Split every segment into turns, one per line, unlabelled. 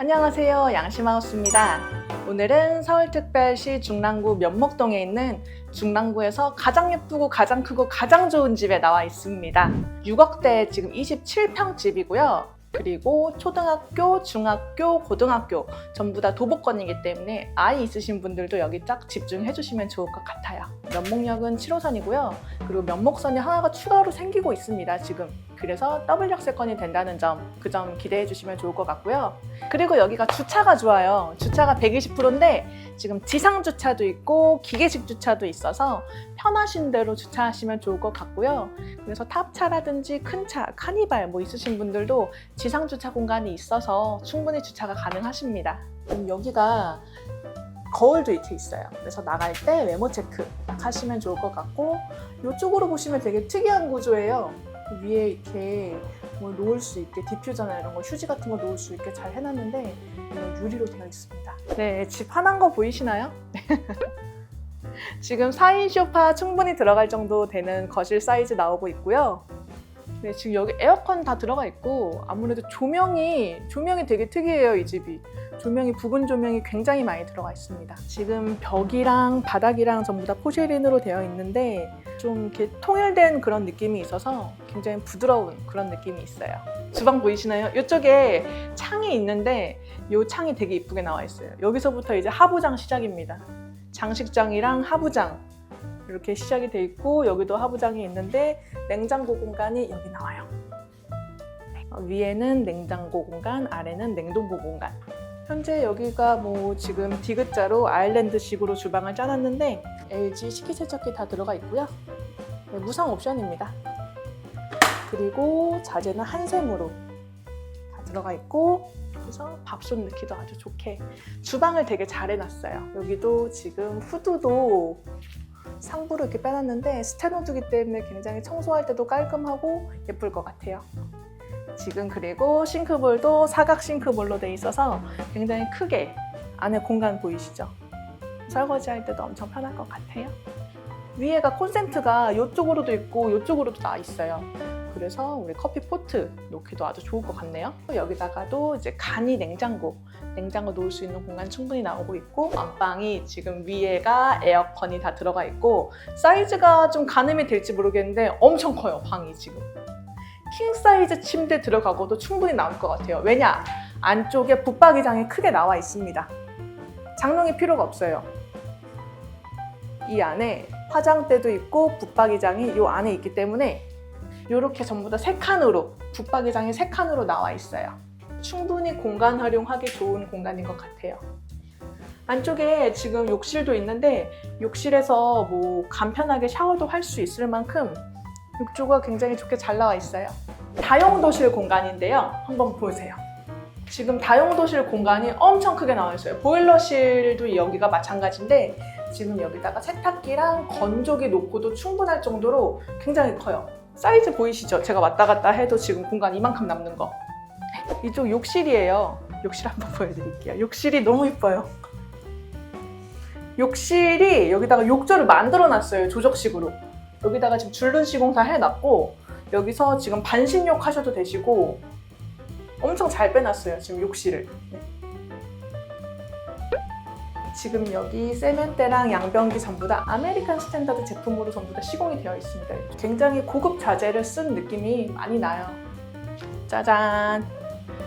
안녕하세요. 양심하우스입니다. 오늘은 서울특별시 중랑구 면목동에 있는 중랑구에서 가장 예쁘고 가장 크고 가장 좋은 집에 나와 있습니다. 6억대 지금 27평 집이고요. 그리고 초등학교, 중학교, 고등학교 전부 다 도보권이기 때문에 아이 있으신 분들도 여기 딱 집중해 주시면 좋을 것 같아요. 면목역은 7호선이고요. 그리고 면목선이 하나가 추가로 생기고 있습니다. 지금. 그래서 더블 역세권이 된다는 점, 그 점 기대해 주시면 좋을 것 같고요. 그리고 여기가 주차가 좋아요. 주차가 120%인데 지금 지상 주차도 있고 기계식 주차도 있어서 편하신 대로 주차하시면 좋을 것 같고요. 그래서 탑차라든지 큰 차, 카니발 뭐 있으신 분들도 지상 주차 공간이 있어서 충분히 주차가 가능하십니다. 음, 여기가 거울도 이렇게 있어요. 그래서 나갈 때 메모 체크 딱 하시면 좋을 것 같고 이쪽으로 보시면 되게 특이한 구조예요. 위에 이렇게 뭐 놓을 수 있게 디퓨저나 이런 거 휴지 같은 거 놓을 수 있게 잘 해놨는데 이건 유리로 되어 있습니다. 네, 집 화난 거 보이시나요? 지금 4인 소파 충분히 들어갈 정도 되는 거실 사이즈 나오고 있고요. 네, 지금 여기 에어컨 다 들어가 있고 아무래도 조명이 조명이 되게 특이해요, 이 집이. 조명이 부분 조명이 굉장히 많이 들어가 있습니다. 지금 벽이랑 바닥이랑 전부 다 포쉐린으로 되어 있는데 좀 이렇게 통일된 그런 느낌이 있어서 굉장히 부드러운 그런 느낌이 있어요. 주방 보이시나요? 이쪽에 창이 있는데 이 창이 되게 이쁘게 나와 있어요. 여기서부터 이제 하부장 시작입니다. 장식장이랑 하부장 이렇게 시작이 돼 있고 여기도 하부장이 있는데 냉장고 공간이 여기 나와요. 어, 위에는 냉장고 공간, 아래는 냉동고 공간. 현재 여기가 뭐 지금 디귿자로 아일랜드식으로 주방을 짜놨는데 LG 식기세척기 다 들어가 있고요. 네, 무상 옵션입니다. 그리고 자재는 한샘으로 다 들어가 있고 그래서 밥솥 넣기도 아주 좋게 주방을 되게 잘 해놨어요. 여기도 지금 후드도 상부로 이렇게 빼놨는데 스테노두기 때문에 굉장히 청소할 때도 깔끔하고 예쁠 것 같아요. 지금 그리고 싱크볼도 사각 싱크볼로 돼 있어서 굉장히 크게 안에 공간 보이시죠? 설거지 할 때도 엄청 편할 것 같아요. 위에가 콘센트가 이쪽으로도 있고 이쪽으로도 나 있어요. 그래서 우리 커피 포트 놓기도 아주 좋을 것 같네요. 여기다가도 이제 간이 냉장고, 냉장고 놓을 수 있는 공간 충분히 나오고 있고 안방이 지금 위에가 에어컨이 다 들어가 있고 사이즈가 좀 가늠이 될지 모르겠는데 엄청 커요 방이 지금. 킹 사이즈 침대 들어가고도 충분히 나올 것 같아요. 왜냐? 안쪽에 붙박이장이 크게 나와 있습니다. 장롱이 필요가 없어요. 이 안에 화장대도 있고 붙박이장이 이 안에 있기 때문에 이렇게 전부 다 세 칸으로 붙박이장이 세 칸으로 나와 있어요. 충분히 공간 활용하기 좋은 공간인 것 같아요. 안쪽에 지금 욕실도 있는데 욕실에서 뭐 간편하게 샤워도 할 수 있을 만큼 욕조가 굉장히 좋게 잘 나와 있어요. 다용도실 공간인데요. 한번 보세요. 지금 다용도실 공간이 엄청 크게 나와 있어요. 보일러실도 여기가 마찬가지인데 지금 여기다가 세탁기랑 건조기 놓고도 충분할 정도로 굉장히 커요. 사이즈 보이시죠? 제가 왔다 갔다 해도 지금 공간 이만큼 남는 거. 이쪽 욕실이에요. 욕실 한번 보여드릴게요. 욕실이 너무 이뻐요. 욕실이 여기다가 욕조를 만들어 놨어요. 조적식으로. 여기다가 지금 줄눈 시공 다 해놨고 여기서 지금 반신욕 하셔도 되시고 엄청 잘 빼놨어요. 지금 욕실을. 네. 지금 여기 세면대랑 양변기 전부 다 아메리칸 스탠다드 제품으로 전부 다 시공이 되어 있습니다. 굉장히 고급 자재를 쓴 느낌이 많이 나요. 짜잔!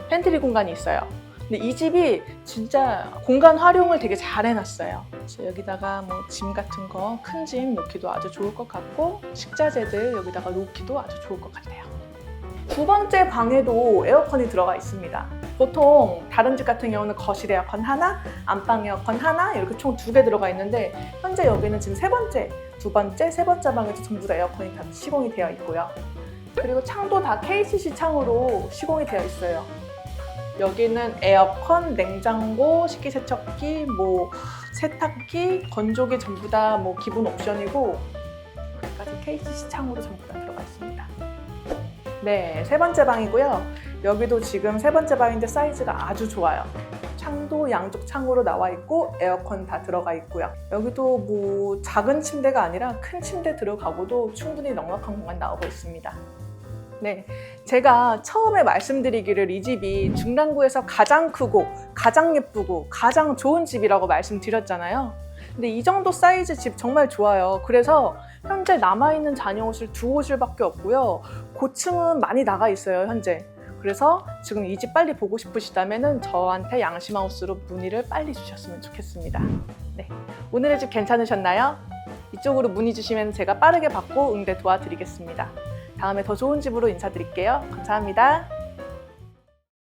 팬트리 공간이 있어요. 근데 이 집이 진짜 공간 활용을 되게 잘 해놨어요. 그래서 여기다가 뭐 짐 같은 거, 큰 짐 놓기도 아주 좋을 것 같고 식자재들 여기다가 놓기도 아주 좋을 것 같아요. 두 번째 방에도 에어컨이 들어가 있습니다. 보통 다른 집 같은 경우는 거실 에어컨 하나, 안방 에어컨 하나 이렇게 총 두 개 들어가 있는데 현재 여기는 지금 세 번째, 두 번째, 세 번째 방에도 전부 다 에어컨이 다 시공이 되어 있고요. 그리고 창도 다 KCC 창으로 시공이 되어 있어요. 여기는 에어컨, 냉장고, 식기세척기, 뭐 세탁기, 건조기 전부 다 뭐 기본 옵션이고 여기까지 KCC 창으로 전부 다 들어가 있습니다. 네, 세 번째 방이고요. 여기도 지금 세 번째 방인데 사이즈가 아주 좋아요. 창도 양쪽 창으로 나와 있고 에어컨 다 들어가 있고요. 여기도 뭐 작은 침대가 아니라 큰 침대 들어가고도 충분히 넉넉한 공간 나오고 있습니다. 네, 제가 처음에 말씀드리기를 이 집이 중랑구에서 가장 크고 가장 예쁘고 가장 좋은 집이라고 말씀드렸잖아요. 근데 이 정도 사이즈 집 정말 좋아요. 그래서 현재 남아있는 잔여 호실 두 호실밖에 없고요. 고층은 많이 나가 있어요, 현재. 그래서 지금 이 집 빨리 보고 싶으시다면 저한테 양심하우스로 문의를 빨리 주셨으면 좋겠습니다. 네, 오늘의 집 괜찮으셨나요? 이쪽으로 문의 주시면 제가 빠르게 받고 응대 도와드리겠습니다. 다음에 더 좋은 집으로 인사드릴게요. 감사합니다.